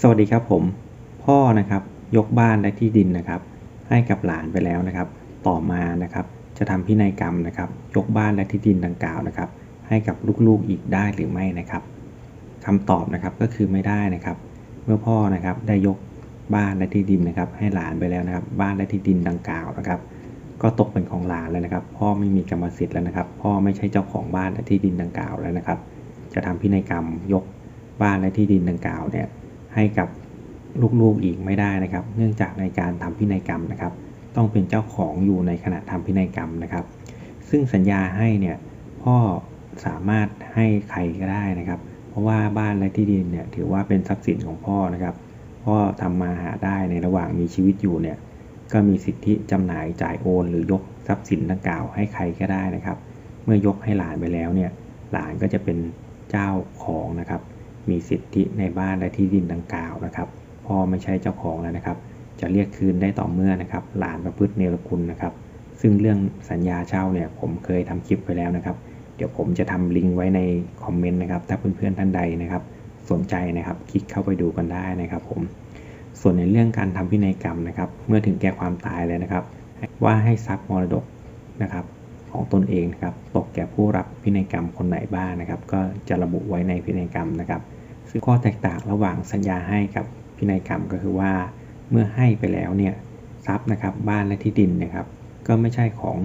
สวัสดีครับผม พ่อนะครับยกบ้านและที่ดินนะครับ ให้กับหลานไปแล้วนะครับ ต่อมานะครับ จะทำพินัยกรรมนะครับ ยกบ้านและที่ดินดังกล่าวนะครับ ให้กับลูกๆอีกได้หรือไม่นะครับคำตอบนะครับก็คือไม่ได้นะครับ เมื่อพ่อนะครับได้ยกบ้านและที่ดินนะครับ ให้หลานไปแล้วนะครับ บ้านและที่ดินดังกล่าวนะครับ ก็ตกเป็นของหลานแล้วนะครับ พ่อไม่มีกรรมสิทธิ์แล้วนะครับ พ่อไม่ใช่เจ้าของบ้านและที่ดินดังกล่าวแล้วนะครับ จะทำพินัยกรรมยกบ้านและที่ดินดังกล่าวเนี่ย ให้กับลูกๆอีกไม่ได้นะครับ เนื่องจากในการทำพินัยกรรมนะครับ ต้องเป็นเจ้าของอยู่ในขณะทำพินัยกรรมนะครับ ซึ่งสัญญาให้เนี่ยพ่อสามารถให้ใครก็ได้นะครับ เพราะว่าบ้านและที่ดินเนี่ยถือว่าเป็นทรัพย์สินของพ่อนะครับ พ่อทำมาหาได้ในระหว่างมีชีวิตอยู่เนี่ยก็มีสิทธิจำหน่ายจ่ายโอน หรือยกทรัพย์สินดังกล่าวให้ใครก็ได้นะครับ เมื่อยกให้หลานไปแล้วเนี่ยหลานก็จะเป็นเจ้าของนะครับ มีสิทธิในบ้านและที่ดินดังกล่าวนะครับพ่อไม่ใช่เจ้าของแล้วนะครับ จะเรียกคืนได้ต่อเมื่อนะครับ หลานประพฤติเนรคุณนะครับ ซึ่งเรื่องสัญญาเช่าเนี่ยผมเคยทำคลิปไปแล้วนะครับ เดี๋ยวผมจะทำลิงก์ไว้ในคอมเมนต์นะครับ ถ้าเพื่อนๆท่านใดนะครับ สนใจนะครับคลิกเข้าไปดูกันได้นะครับ ผม ส่วนในเรื่องการทำพินัยกรรมนะครับ เมื่อถึงแก่ความตายแล้วนะครับ ว่าให้ทรัพย์มรดกนะครับ ของตนเองนะครับตกแก่ผู้รับพินัยกรรมคนไหนบ้างนะครับ ก็จะระบุไว้ในพินัยกรรมนะครับ ซึ่งข้อแตกต่างระหว่างสัญญาให้กับพินัยกรรมก็คือว่า เมื่อให้ไปแล้วเนี่ยทรัพย์นะครับบ้านและที่ดินนะครับ ก็ไม่ใช่ของ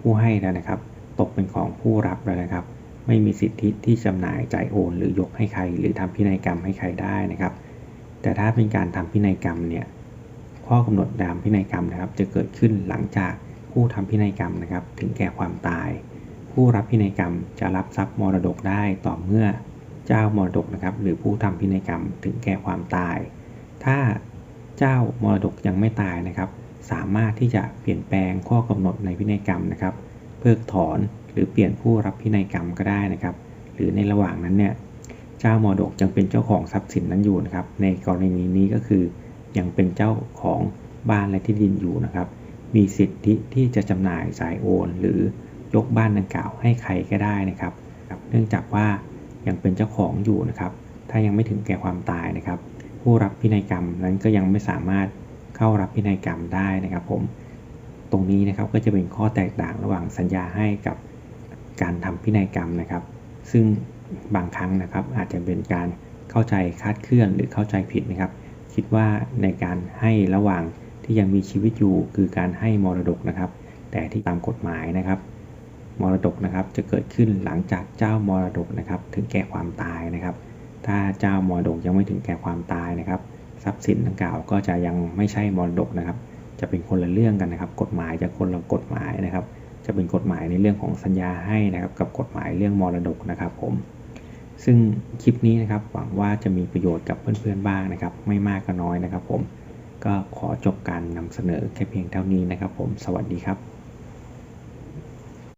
ผู้ให้แล้วนะครับ ตกเป็นของผู้รับแล้วนะครับ ไม่มีสิทธิที่จำหน่ายจ่ายโอน หรือยกให้ใคร หรือทำพินัยกรรมให้ใครได้นะครับ แต่ถ้าเป็นการทำพินัยกรรมเนี่ยข้อกำหนดดามพินัยกรรมนะครับ จะเกิดขึ้นหลังจาก ผู้ทำพินัยกรรมนะครับ ถึงแก่ความตาย ผู้รับพินัยกรรมจะรับทรัพย์มรดกได้ต่อเมื่อเจ้ามรดกนะครับ หรือผู้ทำพินัยกรรมถึงแก่ความตาย ถ้าเจ้ามรดกยังไม่ตายนะครับ สามารถที่จะเปลี่ยนแปลงข้อกำหนดในพินัยกรรมนะครับ เพิกถอนหรือเปลี่ยนผู้รับพินัยกรรมก็ได้นะครับ หรือในระหว่างนั้นเนี่ยเจ้ามรดกยังเป็นเจ้าของทรัพย์สินนั้นอยู่นะครับ ในกรณีนี้ก็คือยังเป็นเจ้าของบ้านและที่ดินอยู่นะครับ มีสิทธิที่จะจำหน่ายจ่ายโอน หรือยกบ้านดังกล่าวให้ใครก็ได้นะครับ เนื่องจากว่ายังเป็นเจ้าของอยู่นะครับ ถ้ายังไม่ถึงแก่ความตายนะครับ ผู้รับพินัยกรรมนั้นก็ยังไม่สามารถเข้ารับพินัยกรรมได้นะครับ ผม ตรงนี้นะครับก็จะเป็นข้อแตกต่างระหว่างสัญญาให้กับการทำพินัยกรรมนะครับ ซึ่งบางครั้งนะครับอาจจะเป็นการเข้าใจคาดเคลื่อนหรือเข้าใจผิดนะครับ คิดว่าในการให้ระหว่าง ที่ยังมีชีวิตอยู่คือการให้มรดกนะครับ แต่ที่ตามกฎหมายนะครับ มรดกนะครับจะเกิดขึ้นหลังจากเจ้ามรดกนะครับ ถึงแก่ความตายนะครับ ถ้าเจ้ามรดกยังไม่ถึงแก่ความตายนะครับ ทรัพย์สินดังกล่าวก็จะยังไม่ใช่มรดกนะครับ จะเป็นคนละเรื่องกันนะครับ กฎหมายจะคนละกฎหมายนะครับ จะเป็นกฎหมายในเรื่องของสัญญาให้นะครับ กับกฎหมายเรื่องมรดกนะครับผมซึ่งคลิปนี้นะครับหวังว่าจะมีประโยชน์กับเพื่อนๆบ้างนะครับ ไม่มากก็น้อยนะครับผม ก็ขอจบการนำเสนอแค่เพียงเท่านี้นะครับผม สวัสดีครับ